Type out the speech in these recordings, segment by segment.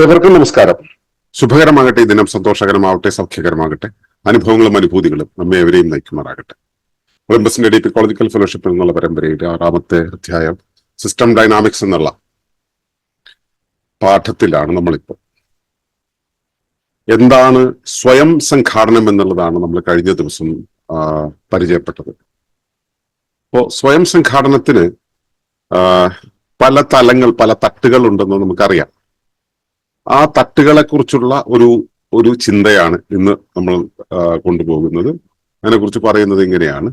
ഏവർക്കും നമസ്കാരം. ശുഭകരമാകട്ടെ ഈ ദിനം സന്തോഷകരമാവട്ടെ സൗഖ്യകരമാകട്ടെ അനുഭവങ്ങളും അനുഭൂതികളും നമ്മെ എവരെയും നയിക്കുമാറാകട്ടെ. ഒളിമ്പസിന്റെ ഡി കോളജിക്കൽ ഫെലോഷിപ്പ് എന്നുള്ള പരമ്പരയുടെ ആറാമത്തെ അധ്യായം സിസ്റ്റം ഡൈനാമിക്സ് എന്നുള്ള പാഠത്തിലാണ് നമ്മളിപ്പോൾ. എന്താണ് സ്വയം സംഘാടനം എന്നുള്ളതാണ് നമ്മൾ കഴിഞ്ഞ ദിവസം പരിചയപ്പെട്ടത്. അപ്പോ സ്വയം സംഘാടനത്തിന് പല തലങ്ങൾ പല തട്ടുകൾ ഉണ്ടെന്ന് നമുക്കറിയാം. ആ തട്ടുകളെ കുറിച്ചുള്ള ഒരു ഒരു ചിന്തയാണ് ഇന്ന് നമ്മൾ കൊണ്ടുപോകുന്നത്. അതിനെക്കുറിച്ച് പറയുന്നത് ഇങ്ങനെയാണ്.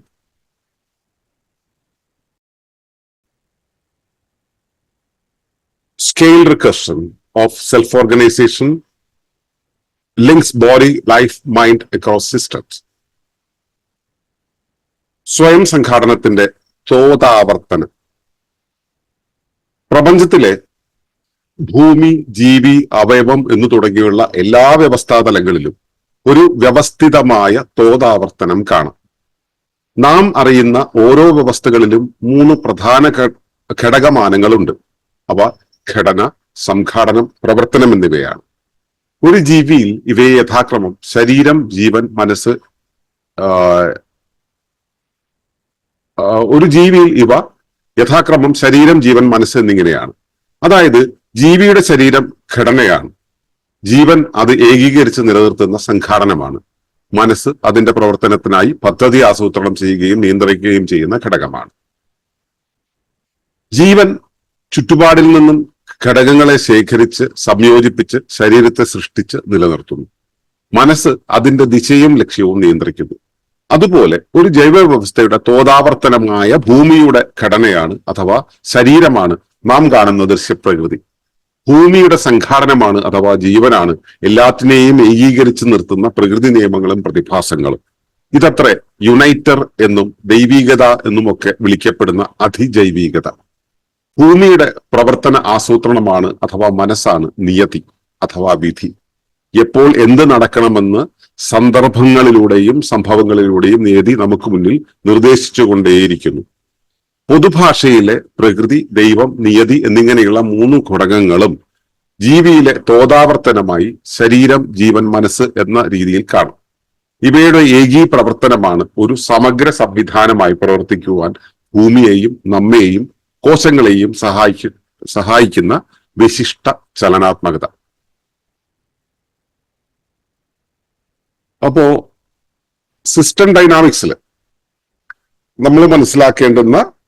Scale recursion of self organisation links body life mind across systems സ്വയം സംഘാടനത്തിന്റെ തോതാവർത്തനം. പ്രപഞ്ചത്തിലെ ഭൂമി ജീവി അവയവം എന്ന് തുടങ്ങിയുള്ള എല്ലാ വ്യവസ്ഥാതലങ്ങളിലും ഒരു വ്യവസ്ഥിതമായ തോതാവർത്തനം കാണാം. നാം അറിയുന്ന ഓരോ വ്യവസ്ഥകളിലും മൂന്ന് പ്രധാന ഘടകമാനങ്ങളുണ്ട്. അവ ഘടന സംഘാടനം പ്രവർത്തനം എന്നിവയാണ്. ഒരു ജീവിയിൽ ഇവയെ യഥാക്രമം ശരീരം ജീവൻ മനസ്സ് ഒരു ജീവിയിൽ ഇവ യഥാക്രമം ശരീരം ജീവൻ മനസ്സ് എന്നിങ്ങനെയാണ്. അതായത് ജീവിയുടെ ശരീരം ഘടനയാണ്. ജീവൻ അത് ഏകീകരിച്ച് നിലനിർത്തുന്ന സംഘാടനമാണ്. മനസ്സ് അതിന്റെ പ്രവർത്തനത്തിനായി പദ്ധതി ആസൂത്രണം ചെയ്യുകയും നിയന്ത്രിക്കുകയും ചെയ്യുന്ന ഘടകമാണ്. ജീവൻ ചുറ്റുപാടിൽ നിന്നും ഘടകങ്ങളെ ശേഖരിച്ച് സംയോജിപ്പിച്ച് ശരീരത്തെ സൃഷ്ടിച്ച് നിലനിർത്തുന്നു. മനസ്സ് അതിന്റെ ദിശയും ലക്ഷ്യവും നിയന്ത്രിക്കുന്നു. അതുപോലെ ഒരു ജൈവ വ്യവസ്ഥയുടെ തോതാവർത്തനമായ ഭൂമിയുടെ ഘടനയാണ് അഥവാ ശരീരമാണ് നാം കാണുന്ന ദൃശ്യപ്രകൃതി. ഭൂമിയുടെ സംഘാടനമാണ് അഥവാ ജീവനാണ് എല്ലാത്തിനെയും ഏകീകരിച്ച് നിർത്തുന്ന പ്രകൃതി നിയമങ്ങളും പ്രതിഭാസങ്ങളും. ഇതത്രേ യുണൈറ്റർ എന്നും ദൈവീകത എന്നുമൊക്കെ വിളിക്കപ്പെടുന്ന അതിജൈവീകത. ഭൂമിയുടെ പ്രവർത്തന ആസൂത്രണമാണ് അഥവാ മനസ്സാണ് നിയതി അഥവാ വിധി. എപ്പോൾ എന്ത് നടക്കണമെന്ന് സന്ദർഭങ്ങളിലൂടെയും സംഭവങ്ങളിലൂടെയും നിയതി നമുക്ക് മുന്നിൽ നിർദ്ദേശിച്ചു നിർദ്ദേശിച്ചുകൊണ്ടേയിരിക്കുന്നു. പൊതുഭാഷയിലെ പ്രകൃതി ദൈവം നിയതി എന്നിങ്ങനെയുള്ള മൂന്ന് ഘടകങ്ങളും ജീവിയിലെ തോതാവർത്തനമായി ശരീരം ജീവൻ മനസ്സ് എന്ന രീതിയിൽ കാണും. ഇവയുടെ ഏകീ പ്രവർത്തനമാണ് ഒരു സമഗ്ര സംവിധാനമായി പ്രവർത്തിക്കുവാൻ ഭൂമിയെയും നമ്മെയും കോശങ്ങളെയും സഹായിക്ക സഹായിക്കുന്ന വിശിഷ്ട ചലനാത്മകത. അപ്പോ സിസ്റ്റം ഡൈനാമിക്സിൽ നമ്മൾ മനസ്സിലാക്കേണ്ടുന്ന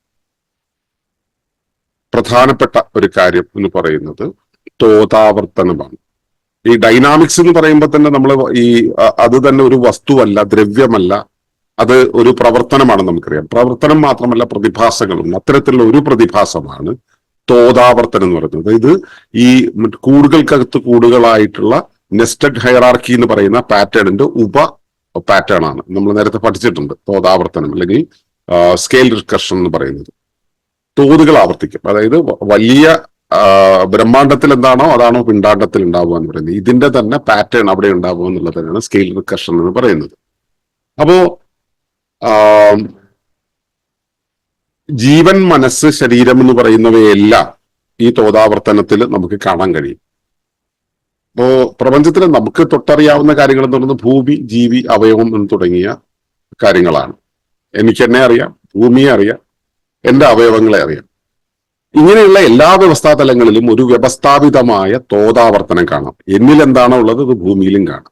പ്രധാനപ്പെട്ട ഒരു കാര്യം എന്ന് പറയുന്നത് തോതാവർത്തനമാണ്. ഈ ഡൈനാമിക്സ് എന്ന് പറയുമ്പോൾ തന്നെ നമ്മൾ ഈ അത് തന്നെ ഒരു വസ്തുവല്ല ദ്രവ്യമല്ല. അത് ഒരു പ്രവർത്തനമാണ് നമുക്കറിയാം. പ്രവർത്തനം മാത്രമല്ല പ്രതിഭാസങ്ങളും. അത്തരത്തിലുള്ള ഒരു പ്രതിഭാസമാണ് തോതാവർത്തനം എന്ന് പറയുന്നത്. അതായത് ഈ കൂടുകൾക്കകത്ത് കൂടുകളായിട്ടുള്ള നെസ്റ്റഡ് ഹയറാർക്കി എന്ന് പറയുന്ന പാറ്റേണിന്റെ ഉപ പാറ്റേൺ ആണ് നമ്മൾ നേരത്തെ പഠിച്ചിട്ടുണ്ട് തോതാവർത്തനം അല്ലെങ്കിൽ സ്കെയിൽ റിക്കർഷൻ എന്ന് പറയുന്നത്. തോതുകൾ ആവർത്തിക്കും. അതായത് വലിയ ബ്രഹ്മാണ്ടത്തിൽ എന്താണോ അതാണോ പിണ്ടാണ്ടത്തിൽ ഉണ്ടാവുക എന്ന് പറയുന്നത്. ഇതിന്റെ തന്നെ പാറ്റേൺ അവിടെ ഉണ്ടാവുക എന്നുള്ളത് തന്നെയാണ് സ്കെയിൽ റിക്കർഷൻ എന്ന് പറയുന്നത്. അപ്പോ ജീവൻ മനസ്സ് ശരീരം എന്ന് പറയുന്നവയെല്ലാം ഈ തോതാവർത്തനത്തിൽ നമുക്ക് കാണാൻ കഴിയും. അപ്പോ പ്രപഞ്ചത്തിൽ നമുക്ക് തൊട്ടറിയാവുന്ന കാര്യങ്ങൾ എന്ന് പറയുന്നത് ഭൂമി ജീവി അവയവം എന്ന് തുടങ്ങിയ കാര്യങ്ങളാണ്. എനിക്ക് എന്നെ അറിയാം ഭൂമിയെ അറിയാം എന്റെ അവയവങ്ങളെ അറിയാം. ഇങ്ങനെയുള്ള എല്ലാ വ്യവസ്ഥാതലങ്ങളിലും ഒരു വ്യവസ്ഥാപിതമായ തോതാവർത്തനം കാണാം. എന്നിൽ എന്താണോ ഉള്ളത് അത് ഭൂമിയിലും കാണാം.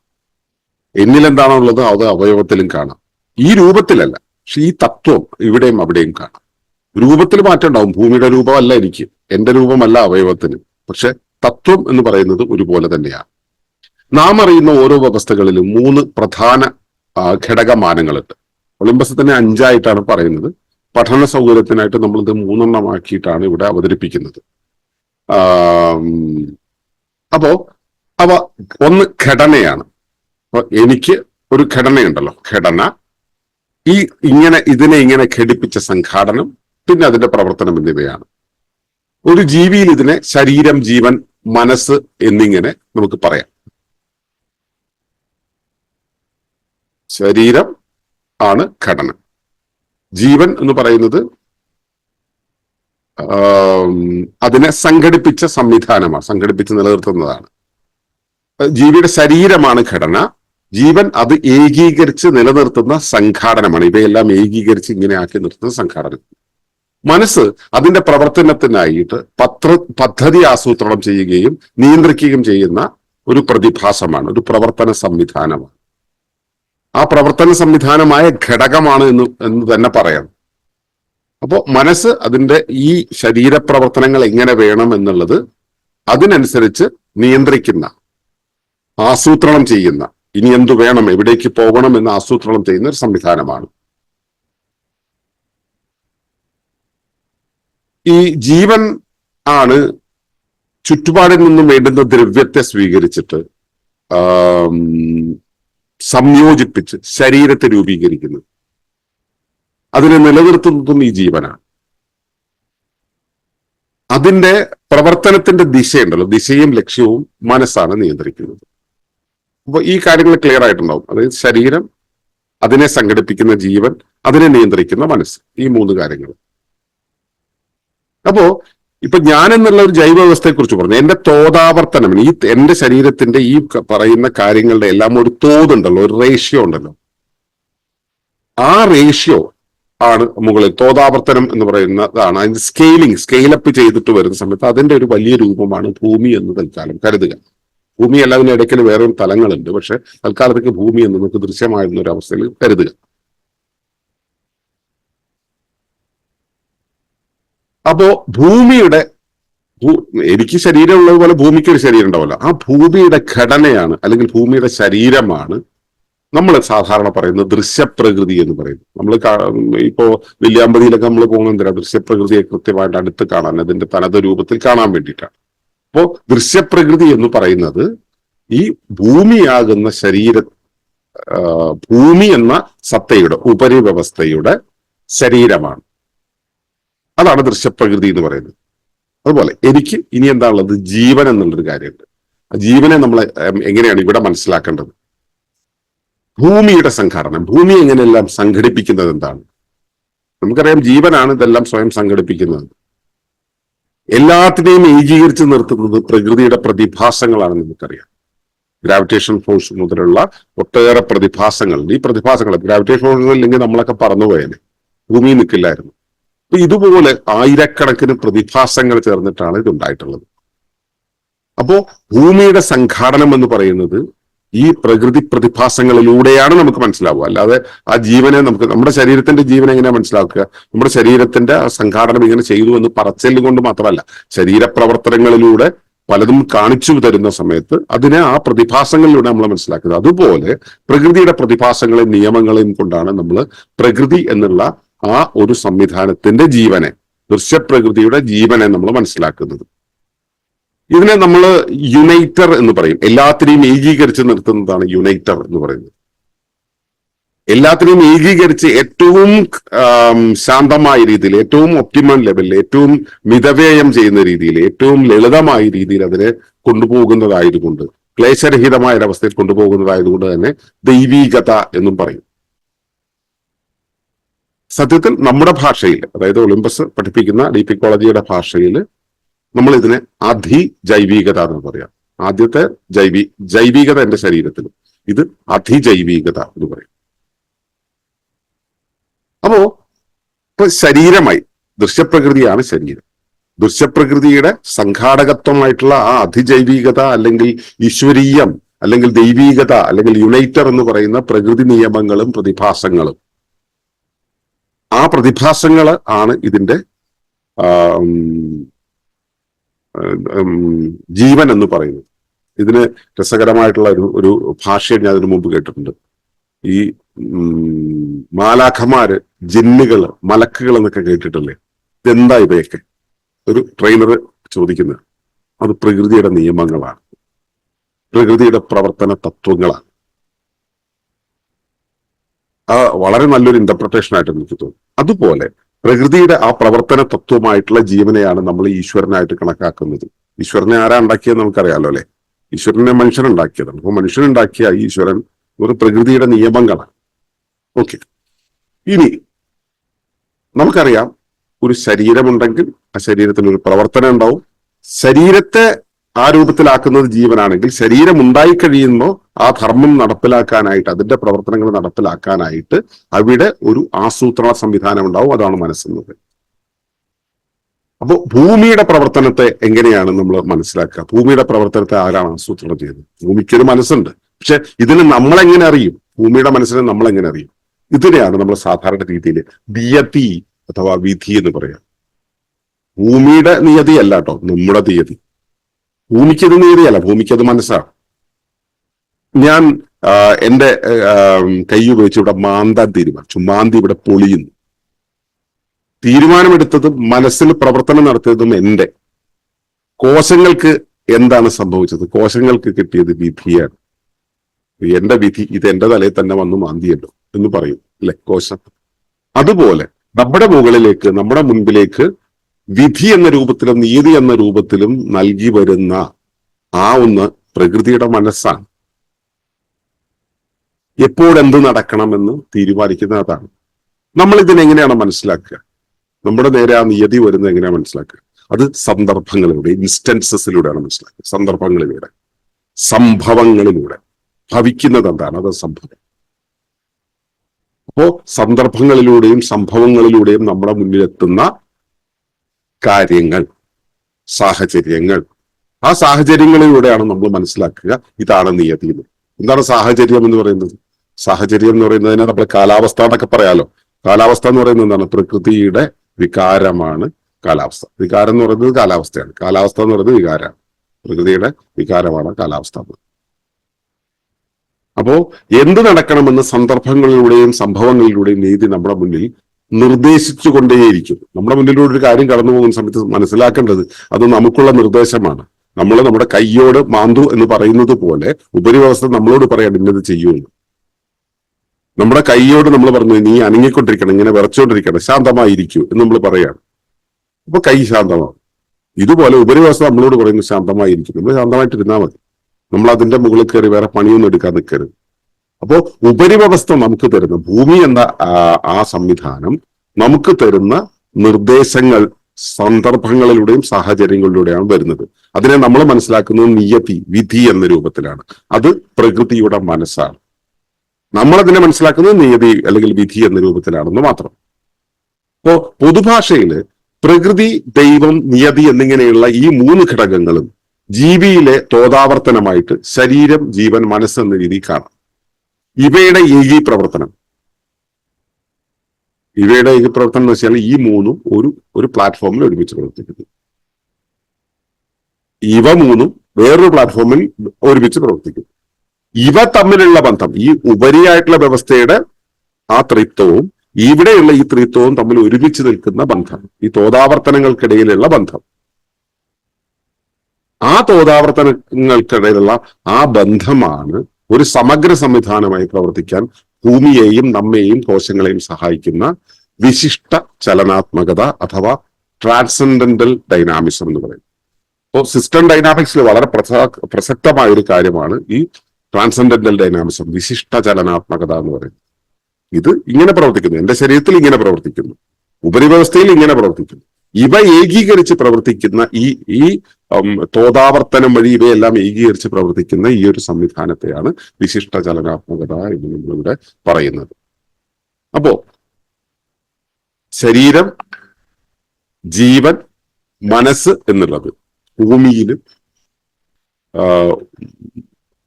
എന്നിൽ എന്താണോ ഉള്ളത് അത് അവയവത്തിലും കാണാം. ഈ രൂപത്തിലല്ല. പക്ഷെ ഈ തത്വം ഇവിടെയും അവിടെയും കാണാം. രൂപത്തിൽ മാറ്റം ഉണ്ടാവും. ഭൂമിയുടെ രൂപമല്ല എനിക്ക്. എന്റെ രൂപമല്ല അവയവത്തിന്. പക്ഷെ തത്വം എന്ന് പറയുന്നത് ഒരുപോലെ തന്നെയാണ്. നാം അറിയുന്ന ഓരോ വ്യവസ്ഥകളിലും മൂന്ന് പ്രധാന ഘടകമാനങ്ങളുണ്ട്. ഒളിമ്പസ് തന്നെ അഞ്ചായിട്ടാണ് പറയുന്നത്. പഠന സൗകര്യത്തിനായിട്ട് നമ്മളിത് മൂന്നെണ്ണമാക്കിയിട്ടാണ് ഇവിടെ അവതരിപ്പിക്കുന്നത്. അപ്പോ അവ ഒന്ന് ഘടനയാണ്. അപ്പൊ എനിക്ക് ഒരു ഘടനയുണ്ടല്ലോ. ഘടന ഈ ഇങ്ങനെ ഇതിനെ ഇങ്ങനെ ഘടിപ്പിച്ച സംഘാടനം പിന്നെ അതിന്റെ പ്രവർത്തനം എന്നിവയാണ്. ഒരു ജീവിയിൽ ഇതിനെ ശരീരം ജീവൻ മനസ്സ് എന്നിങ്ങനെ നമുക്ക് പറയാം. ശരീരം ആണ് ഘടന. ജീവൻ എന്ന് പറയുന്നത് അതിനെ സംഘടിപ്പിച്ച സംവിധാനമാണ്. സംഘടിപ്പിച്ച് നിലനിർത്തുന്നതാണ്. ജീവിയുടെ ശരീരമാണ് ഘടന. ജീവൻ അത് ഏകീകരിച്ച് നിലനിർത്തുന്ന സംഘാടനമാണ്. ഇവയെല്ലാം ഏകീകരിച്ച് ഇങ്ങനെ ആക്കി നിർത്തുന്ന സംഘാടനം. മനസ്സ് അതിന്റെ പ്രവർത്തനത്തിനായിട്ട് പത്ര പദ്ധതി ആസൂത്രണം ചെയ്യുകയും നിയന്ത്രിക്കുകയും ചെയ്യുന്ന ഒരു പ്രതിഭാസമാണ്. ഒരു പ്രവർത്തന സംവിധാനമാണ്. ആ പ്രവർത്തന സംവിധാനമായ ഘടകമാണ് എന്ന് എന്ന് തന്നെ പറയാം. അപ്പോൾ മനസ്സ് അതിന്റെ ഈ ശരീരപ്രവർത്തനങ്ങൾ എങ്ങനെ വേണം എന്നുള്ളത് അതിനനുസരിച്ച് നിയന്ത്രിക്കുന്ന ആസൂത്രണം ചെയ്യുന്ന ഇനി എന്തു വേണം എവിടേക്ക് പോകണം എന്ന് ആസൂത്രണം ചെയ്യുന്ന ഒരു സംവിധാനമാണ്. ഈ ജീവൻ ആണ് ചുറ്റുപാടിൽ നിന്നും വേണ്ടുന്ന ദ്രവ്യത്തെ സ്വീകരിച്ചിട്ട് സംയോജിപ്പിച്ച് ശരീരത്തെ രൂപീകരിക്കുന്നത്. അതിനെ നിലനിർത്തുന്നതും ഈ ജീവനാണ്. അതിന്റെ പ്രവർത്തനത്തിന്റെ ദിശയുണ്ടല്ലോ. ദിശയും ലക്ഷ്യവും മനസ്സാണ് നിയന്ത്രിക്കുന്നത്. അപ്പൊ ഈ കാര്യങ്ങൾ ക്ലിയർ ആയിട്ടുണ്ടാവും. അതായത് ശരീരം അതിനെ സംഘടിപ്പിക്കുന്ന ജീവൻ അതിനെ നിയന്ത്രിക്കുന്ന മനസ്സ്. ഈ മൂന്ന് കാര്യങ്ങൾ. അപ്പോ ഇപ്പൊ ഞാൻ എന്നുള്ള ഒരു ജൈവ വ്യവസ്ഥയെ കുറിച്ച് പറഞ്ഞു. എന്റെ തോതാവർത്തനം ഈ എന്റെ ശരീരത്തിന്റെ ഈ പറയുന്ന കാര്യങ്ങളുടെ എല്ലാം ഒരു തോതുണ്ടല്ലോ ഒരു റേഷ്യോ ഉണ്ടല്ലോ. ആ റേഷ്യോ ആണ് മുകളിൽ തോതാവർത്തനം എന്ന് പറയുന്നതാണ്. അതിന്റെ സ്കെയിലിംഗ് സ്കെയിലപ്പ് ചെയ്തിട്ട് വരുന്ന സമയത്ത് അതിന്റെ ഒരു വലിയ രൂപമാണ് ഭൂമി എന്ന് തൽക്കാലം കരുതുക. ഭൂമി അല്ലാതിന് ഇടയ്ക്കിന് വേറെ തലങ്ങളുണ്ട്. പക്ഷെ തൽക്കാലത്തേക്ക് ഭൂമി എന്ന് നമുക്ക് ദൃശ്യമായിരുന്ന ഒരു അവസ്ഥയിൽ കരുതുക. അപ്പോ ഭൂമിയുടെ എനിക്ക് ശരീരം ഉള്ളതുപോലെ ഭൂമിക്ക് ഒരു ശരീരം ഉണ്ടാവില്ല. ആ ഭൂമിയുടെ ഘടനയാണ് അല്ലെങ്കിൽ ഭൂമിയുടെ ശരീരമാണ് നമ്മൾ സാധാരണ പറയുന്നത് ദൃശ്യപ്രകൃതി എന്ന് പറയുന്നത്. നമ്മൾ ഇപ്പോ വില്യാമ്പതിയിലൊക്കെ നമ്മൾ പോകുന്ന എന്തിനാ? ദൃശ്യപ്രകൃതിയെ കൃത്യമായിട്ട് അടുത്ത് കാണാൻ അതിന്റെ തനത് രൂപത്തിൽ കാണാൻ വേണ്ടിയിട്ടാണ്. അപ്പോ ദൃശ്യപ്രകൃതി എന്ന് പറയുന്നത് ഈ ഭൂമിയാകുന്ന ശരീര ഭൂമി എന്ന സത്തയുടെ ഉപരിവ്യവസ്ഥയുടെ ശരീരമാണ്. അതാണ് ദൃശ്യപ്രകൃതി എന്ന് പറയുന്നത്. അതുപോലെ എനിക്ക് ഇനി എന്താണുള്ളത്? ജീവൻ എന്നുള്ളൊരു കാര്യമുണ്ട്. ആ ജീവനെ നമ്മൾ എങ്ങനെയാണ് ഇവിടെ മനസ്സിലാക്കേണ്ടത്? ഭൂമിയുടെ സംഘടന. ഭൂമി എങ്ങനെയെല്ലാം സംഘടിപ്പിക്കുന്നത് എന്താണ്? നമുക്കറിയാം ജീവനാണ് ഇതെല്ലാം സ്വയം സംഘടിപ്പിക്കുന്നത്. എല്ലാത്തിനെയും ഏകീകരിച്ച് നിർത്തുന്നത് പ്രകൃതിയുടെ പ്രതിഭാസങ്ങളാണെന്ന് നമുക്കറിയാം. ഗ്രാവിറ്റേഷൻ ഫോഴ്സ് മുതലുള്ള ഒട്ടേറെ പ്രതിഭാസങ്ങൾ. ഈ പ്രതിഭാസങ്ങൾ ഗ്രാവിറ്റേഷൻ ഫോഴ്സ് ഇല്ലെങ്കിൽ നമ്മളൊക്കെ പറന്നുപോയേനെ. ഭൂമി നിൽക്കില്ലായിരുന്നു അപ്പൊ ഇതുപോലെ ആയിരക്കണക്കിന് പ്രതിഭാസങ്ങൾ ചേർന്നിട്ടാണ് ഇത് ഉണ്ടായിട്ടുള്ളത് അപ്പോ ഭൂമിയുടെ സംഘാടനം എന്ന് പറയുന്നത് ഈ പ്രകൃതി പ്രതിഭാസങ്ങളിലൂടെയാണ് നമുക്ക് മനസ്സിലാവുക. അല്ലാതെ ആ ജീവനെ നമുക്ക് നമ്മുടെ ശരീരത്തിന്റെ ജീവൻ എങ്ങനെ മനസ്സിലാക്കുക? നമ്മുടെ ശരീരത്തിന്റെ സംഘാടനം ഇങ്ങനെ ചെയ്തു എന്ന് പറച്ചല്ലുകൊണ്ട് മാത്രമല്ല ശരീരപ്രവർത്തനങ്ങളിലൂടെ പലതും കാണിച്ചു തരുന്ന സമയത്ത് അതിനെ ആ പ്രതിഭാസങ്ങളിലൂടെ നമ്മൾ മനസ്സിലാക്കുന്നത്. അതുപോലെ പ്രകൃതിയുടെ പ്രതിഭാസങ്ങളെയും നിയമങ്ങളെയും കൊണ്ടാണ് നമ്മൾ പ്രകൃതി എന്നുള്ള ആ ഒരു സംവിധാനത്തിന്റെ ജീവനെ ദൃശ്യപ്രകൃതിയുടെ ജീവനെ നമ്മൾ മനസ്സിലാക്കുന്നത്. ഇതിനെ നമ്മൾ യുണൈറ്റർ എന്ന് പറയും. എല്ലാത്തിനെയും ഏകീകരിച്ച് നിർത്തുന്നതാണ് യുണൈറ്റർ എന്ന് പറയുന്നത്. എല്ലാത്തിനെയും ഏകീകരിച്ച് ഏറ്റവും ശാന്തമായ രീതിയിൽ ഏറ്റവും ഒപ്റ്റിമം ലെവലിൽ ഏറ്റവും മിതവ്യയം ചെയ്യുന്ന രീതിയിൽ ഏറ്റവും ലളിതമായ രീതിയിൽ അതിനെ കൊണ്ടുപോകുന്നതായതുകൊണ്ട് ക്ലേശരഹിതമായ ഒരവസ്ഥയിൽ കൊണ്ടുപോകുന്നതായതുകൊണ്ട് തന്നെ ദൈവീകത എന്നും പറയും. സത്യത്തിൽ നമ്മുടെ ഭാഷയിൽ അതായത് ഒളിമ്പസ് പഠിപ്പിക്കുന്ന ഡി പി കോളേജിയുടെ ഭാഷയിൽ നമ്മൾ ഇതിനെ അധി ജൈവികത എന്ന് പറയാം. ആദ്യത്തെ ജൈവി ജൈവികത എന്റെ ശരീരത്തിൽ. ഇത് അധിജൈവികത എന്ന് പറയും. അപ്പോ ഇപ്പൊ ശരീരമായി ദൃശ്യപ്രകൃതിയാണ് ശരീരം. ദൃശ്യപ്രകൃതിയുടെ സംഘാടകത്വമായിട്ടുള്ള ആ അധിജൈവികത അല്ലെങ്കിൽ ഈശ്വരീയം അല്ലെങ്കിൽ ദൈവീകത അല്ലെങ്കിൽ യുണൈറ്റർ എന്ന് പറയുന്ന പ്രകൃതി നിയമങ്ങളും പ്രതിഭാസങ്ങളും ആ പ്രതിഭാസങ്ങൾ ആണ് ഇതിന്റെ ജീവൻ എന്ന് പറയുന്നത്. ഇതിന് രസകരമായിട്ടുള്ള ഒരു ഒരു ഭാഷയെ ഞാൻ അതിനു മുമ്പ് കേട്ടിട്ടുണ്ട്. ഈ മാലാഖമാര് ജിന്നുകൾ മലക്കുകൾ എന്നൊക്കെ കേട്ടിട്ടില്ലേ? ഇതെന്താ ഇവയൊക്കെ? ഒരു ട്രെയിനർ ചോദിക്കുന്നത്. അത് പ്രകൃതിയുടെ നിയമങ്ങളാണ്. പ്രകൃതിയുടെ പ്രവർത്തന തത്വങ്ങളാണ്. ആ വളരെ നല്ലൊരു ഇന്റർപ്രിട്ടേഷൻ ആയിട്ട് എനിക്ക് തോന്നുന്നു അതുപോലെ പ്രകൃതിയുടെ ആ പ്രവർത്തന തത്വമായിട്ടുള്ള ജീവനെയാണ് നമ്മൾ ഈശ്വരനായിട്ട് കണക്കാക്കുന്നത്. ഈശ്വരനെ ആരാ ഉണ്ടാക്കിയെന്ന് നമുക്കറിയാലോ അല്ലെ? ഈശ്വരനെ മനുഷ്യൻ ഉണ്ടാക്കിയതാണ്. അപ്പൊ മനുഷ്യൻ ഉണ്ടാക്കിയ ഈശ്വരൻ ഒരു പ്രകൃതിയുടെ നിയമങ്ങളാണ്. ഓക്കെ. ഇനി നമുക്കറിയാം ഒരു ശരീരമുണ്ടെങ്കിൽ ആ ശരീരത്തിന് ഒരു പ്രവർത്തനം ഉണ്ടാവും. ശരീരത്തെ ആ രൂപത്തിലാക്കുന്നത് ജീവനാണെങ്കിൽ ശരീരം ഉണ്ടായി കഴിയുമ്പോൾ ആ ധർമ്മം നടപ്പിലാക്കാനായിട്ട് അതിന്റെ പ്രവർത്തനങ്ങൾ നടപ്പിലാക്കാനായിട്ട് അവിടെ ഒരു ആസൂത്രണ സംവിധാനം ഉണ്ടാവും. അതാണ് മനസ്സെന്നത് അപ്പോൾ ഭൂമിയുടെ പ്രവർത്തനത്തെ എങ്ങനെയാണ് നമ്മൾ മനസ്സിലാക്കുക? ഭൂമിയുടെ പ്രവർത്തനത്തെ ആരാണ് ആസൂത്രണം ചെയ്യുന്നത് ഭൂമിക്കൊരു മനസ്സുണ്ട്. പക്ഷെ ഇതിന് നമ്മളെങ്ങനെ അറിയും? ഭൂമിയുടെ മനസ്സിനെ നമ്മൾ എങ്ങനെ അറിയും? ഇതിനെയാണ് നമ്മൾ സാധാരണ രീതിയിൽ നിയതി അഥവാ വിധി എന്ന് പറയാം. ഭൂമിയുടെ നിയതി അല്ല കേട്ടോ നമ്മുടെ തീയതി ഭൂമിക്കത് നീതിയല്ല ഭൂമിക്കത് മനസ്സാണ്. ഞാൻ എന്റെ കൈ ഉപയോഗിച്ച് ഇവിടെ മാന്താൻ തീരുമാനിച്ചു. മാന്തി ഇവിടെ പൊളിയുന്നു. തീരുമാനമെടുത്തതും മനസ്സിൽ പ്രവർത്തനം നടത്തിയതും എന്റെ കോശങ്ങൾക്ക് എന്താണ് സംഭവിച്ചത്? കോശങ്ങൾക്ക് കിട്ടിയത് വിധിയാണ്. എന്റെ വിധി ഇത് എന്റെ തലയിൽ തന്നെ വന്ന് മാന്തിയല്ലോ എന്ന് പറയും അല്ലെ കോശം? അതുപോലെ നമ്മുടെ മുകളിലേക്ക് നമ്മുടെ മുൻപിലേക്ക് വിധി എന്ന രൂപത്തിലും നീതി എന്ന രൂപത്തിലും നൽകി വരുന്ന ആ ഒന്ന് പ്രകൃതിയുടെ മനസ്സാണ്. എപ്പോഴെന്ത് നടക്കണമെന്ന് തീരുമാനിക്കുന്ന അതാണ് നമ്മൾ ഇതിനെങ്ങനെയാണ് മനസ്സിലാക്കുക? നമ്മുടെ നേരെ ആ നിയതി വരുന്നത് എങ്ങനെയാണ് മനസ്സിലാക്കുക? അത് സന്ദർഭങ്ങളിലൂടെ ഇൻസ്റ്റൻസസിലൂടെയാണ് മനസ്സിലാക്കുക. സന്ദർഭങ്ങളിലൂടെ. സംഭവങ്ങളിലൂടെ. ഭവിക്കുന്നത് എന്താണ് അത് സംഭവം. അപ്പോ സന്ദർഭങ്ങളിലൂടെയും സംഭവങ്ങളിലൂടെയും നമ്മുടെ മുന്നിലെത്തുന്ന കാര്യങ്ങൾ സാഹചര്യങ്ങൾ. ആ സാഹചര്യങ്ങളിലൂടെയാണ് നമ്മൾ മനസ്സിലാക്കുക ഇതാണ് നിയതി. എന്ന് എന്താണ് സാഹചര്യം എന്ന് പറയുന്നത്? സാഹചര്യം എന്ന് പറയുന്നതിനെ നമ്മൾ കാലാവസ്ഥ എന്നൊക്കെ പറയാലോ. കാലാവസ്ഥ എന്ന് പറയുന്നത് എന്താണ്? പ്രകൃതിയുടെ വികാരമാണ് കാലാവസ്ഥ. വികാരം എന്ന് പറയുന്നത് കാലാവസ്ഥയാണ്. കാലാവസ്ഥ എന്ന് പറയുന്നത് വികാരമാണ്. പ്രകൃതിയുടെ വികാരമാണ് കാലാവസ്ഥ അപ്പോ എന്ത് നടക്കണമെന്ന് സന്ദർഭങ്ങളിലൂടെയും സംഭവങ്ങളിലൂടെയും നീതി നമ്മുടെ മുന്നിൽ നിർദ്ദേശിച്ചു കൊണ്ടേയിരിക്കും നമ്മുടെ മുന്നിലൂടെ ഒരു കാര്യം കടന്നു പോകുന്ന സമയത്ത് മനസ്സിലാക്കേണ്ടത് അത് നമുക്കുള്ള നിർദ്ദേശമാണ്. നമ്മൾ നമ്മുടെ കയ്യോട് മാന്തു എന്ന് പറയുന്നത് പോലെ ഉപരിവ്യവസ്ഥ നമ്മളോട് പറയാൻ ഇന്നത് ചെയ്യുമെന്ന് നമ്മുടെ കയ്യോട് നമ്മൾ പറഞ്ഞു നീ അനങ്ങിക്കൊണ്ടിരിക്കണം ഇങ്ങനെ വിറച്ചുകൊണ്ടിരിക്കണം ശാന്തമായിരിക്കൂ എന്ന് നമ്മൾ പറയാണ്. അപ്പൊ കൈ ശാന്തമാവും. ഇതുപോലെ ഉപരിവ്യവസ്ഥ നമ്മളോട് പറയുന്നു ശാന്തമായിരിക്കും. നമ്മൾ ശാന്തമായിട്ടിരുന്നാൽ മതി. നമ്മൾ അതിന്റെ മുകളിൽ കയറി വേറെ പണിയൊന്നും എടുക്കാൻ നിൽക്കരുത്. അപ്പോ ഉപരിവ്യവസ്ഥ നമുക്ക് തരുന്ന ഭൂമി എന്ന ആ, സംവിധാനം നമുക്ക് തരുന്ന നിർദ്ദേശങ്ങൾ സന്ദർഭങ്ങളിലൂടെയും സാഹചര്യങ്ങളിലൂടെയാണ് വരുന്നത്. അതിനെ നമ്മൾ മനസ്സിലാക്കുന്നത് നിയതി വിധി എന്ന രൂപത്തിലാണ്. അത് പ്രകൃതിയുടെ മനസ്സാണ്. നമ്മൾ അതിനെ മനസ്സിലാക്കുന്നത് നിയതി അല്ലെങ്കിൽ വിധി എന്ന രൂപത്തിലാണെന്ന് മാത്രം. അപ്പോ പൊതുഭാഷയിൽ പ്രകൃതി ദൈവം നിയതി എന്നിങ്ങനെയുള്ള ഈ മൂന്ന് ഘടകങ്ങളും ജീവിയിലെ തോതാവർത്തനമായിട്ട് ശരീരം ജീവൻ മനസ്സ് എന്ന രീതിയിൽ കാണാം. ഇവയുടെ ഏകീപ്രവർത്തനം ഇവയുടെ ഏകീപ്രവർത്തനം എന്ന് വെച്ചാൽ ഈ മൂന്നും ഒരു ഒരു പ്ലാറ്റ്ഫോമിൽ ഒരുമിച്ച് പ്രവർത്തിക്കുന്നു. ഇവ മൂന്നും വേറൊരു പ്ലാറ്റ്ഫോമിൽ ഒരുമിച്ച് പ്രവർത്തിക്കുന്നു. ഇവ തമ്മിലുള്ള ബന്ധം ഈ ഉപരിയായിട്ടുള്ള വ്യവസ്ഥയുടെ ആ ത്രിത്വവും ഇവിടെയുള്ള ഈ ത്രിത്വവും തമ്മിൽ ഒരുമിച്ച് നിൽക്കുന്ന ബന്ധം ഈ തോതാവർത്തനങ്ങൾക്കിടയിലുള്ള ബന്ധം. ആ തോതാവർത്തനങ്ങൾക്കിടയിലുള്ള ആ ബന്ധമാണ് ഒരു സമഗ്ര സംവിധാനമായി പ്രവർത്തിക്കാൻ ഭൂമിയെയും നമ്മെയും കോശങ്ങളെയും സഹായിക്കുന്ന വിശിഷ്ട ചലനാത്മകത അഥവാ ട്രാൻസെൻഡന്റൽ ഡൈനാമിസം എന്ന് പറയും. അപ്പോൾ സിസ്റ്റം ഡൈനാമിക്സിൽ വളരെ പ്രസക്തമായ ഒരു കാര്യമാണ് ഈ ട്രാൻസെൻഡന്റൽ ഡൈനാമിസം വിശിഷ്ട ചലനാത്മകത എന്ന് പറയുന്നത്. ഇത് ഇങ്ങനെ പ്രവർത്തിക്കുന്നു. എന്റെ ശരീരത്തിൽ ഇങ്ങനെ പ്രവർത്തിക്കുന്നു. ഉപരിവ്യവസ്ഥയിൽ ഇങ്ങനെ പ്രവർത്തിക്കുന്നു. ഇവ ഏകീകരിച്ച് പ്രവർത്തിക്കുന്ന ഈ ഈ തോതാവർത്തനം വഴി ഇവയെല്ലാം ഏകീകരിച്ച് പ്രവർത്തിക്കുന്ന ഈ ഒരു സംവിധാനത്തെയാണ് വിശിഷ്ട ചലനാത്മകത എന്ന് നമ്മളിവിടെ പറയുന്നത്. അപ്പോ ശരീരം ജീവൻ മനസ്സ് എന്നുള്ളത് ഭൂമിയിലും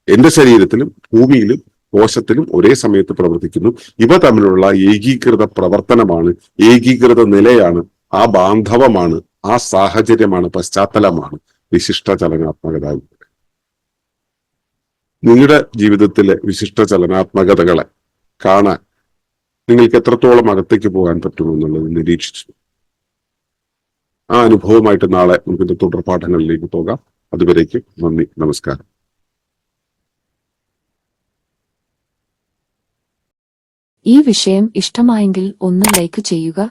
എന്റെ ശരീരത്തിലും ഭൂമിയിലും കോശത്തിലും ഒരേ സമയത്ത് പ്രവർത്തിക്കുന്നു. ഇവ തമ്മിലുള്ള ഏകീകൃത പ്രവർത്തനമാണ് ഏകീകൃത നിലയാണ് ആ ബാന്ധവമാണ് ആ സാഹചര്യമാണ് പശ്ചാത്തലമാണ് വിശിഷ്ട ചലനാത്മകത. നിങ്ങളുടെ ജീവിതത്തിലെ വിശിഷ്ട ചലനാത്മകതകളെ കാണാൻ നിങ്ങൾക്ക് എത്രത്തോളം അകത്തേക്ക് പോകാൻ പറ്റുമെന്നുള്ളത് നിരീക്ഷിച്ചു. ആ അനുഭവമായിട്ട് നാളെ നമുക്കിന്റെ തുടർപാഠങ്ങളിലേക്ക് പോകാം. അതുവരേക്ക് നന്ദി നമസ്കാരം. ഈ വിഷയം ഇഷ്ടമായെങ്കിൽ ഒന്ന് ലൈക്ക് ചെയ്യുക